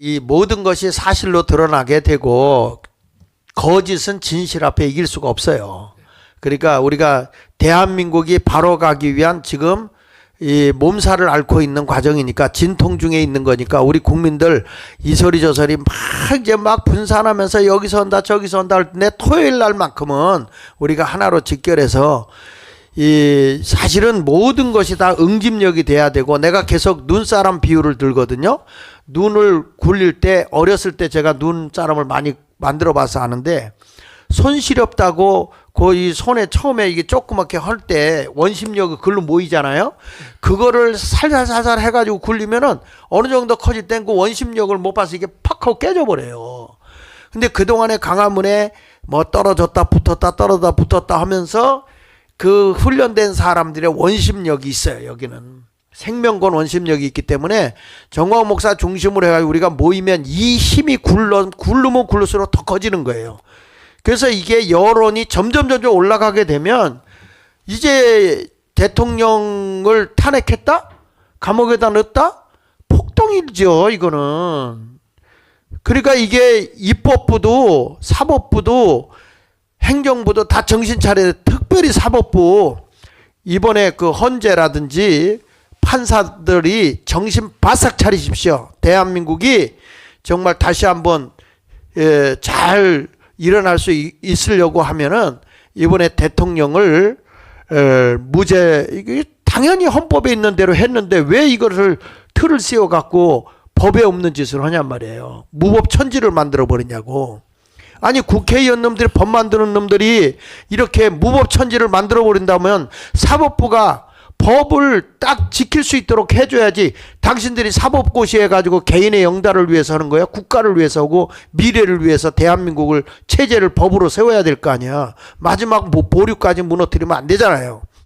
이 모든 것이 사실로 드러나게 되고 거짓은 진실 앞에 이길 수가 없어요. 그러니까 우리가 대한민국이 바로 가기 위한 지금 이 몸살을 앓고 있는 과정이니까 진통 중에 있는 거니까 우리 국민들 이 소리 저 소리 막 이제 막 분산하면서 여기서 온다 저기서 온다 할 때 토요일 날만큼은 우리가 하나로 직결해서 이 사실은 모든 것이 다 응집력이 돼야 되고 내가 계속 눈사람 비유를 들거든요. 눈을 굴릴 때 어렸을 때 제가 눈사람을 많이 만들어 봐서 아는데 손 시렵다고 거의 손에 처음에 이게 조그맣게 할 때 원심력이 글로 모이잖아요. 그거를 살살살살 해가지고 굴리면은 어느 정도 커질 땐 그 원심력을 못 봐서 이게 팍 하고 깨져버려요. 근데 그동안에 강화문에 뭐 떨어졌다 붙었다 떨어졌다 붙었다 하면서 그 훈련된 사람들의 원심력이 있어요. 여기는 생명권 원심력이 있기 때문에 정광 목사 중심으로 해가지고 우리가 모이면 이 힘이 굴러 굴르면 굴를수록 더 커지는 거예요. 그래서 이게 여론이 점점 점점 올라가게 되면 이제 대통령을 탄핵했다? 감옥에다 넣었다? 폭동이죠, 이거는. 그러니까 이게 입법부도 사법부도 행정부도 다 정신 차려야 돼. 특별히 사법부 이번에 그 헌재라든지 판사들이 정신 바싹 차리십시오. 대한민국이 정말 다시 한번 예, 잘 일어날 수 있- 있으려고 하면은 이번에 대통령을 에, 무죄 당연히 헌법에 있는 대로 했는데 왜 이것을 틀을 씌워 갖고 법에 없는 짓을 하냔 말이에요. 무법 천지를 만들어 버리냐고. 아니 국회의원 놈들이 법 만드는 놈들이 이렇게 무법 천지를 만들어 버린다면 사법부가 법을 딱 지킬 수 있도록 해줘야지 당신들이 사법고시 해 가지고 개인의 영달을 위해서 하는 거야? 국가를 위해서 하고 미래를 위해서 대한민국을 체제를 법으로 세워야 될 거 아니야? 마지막 뭐 보류까지 무너뜨리면 안 되잖아요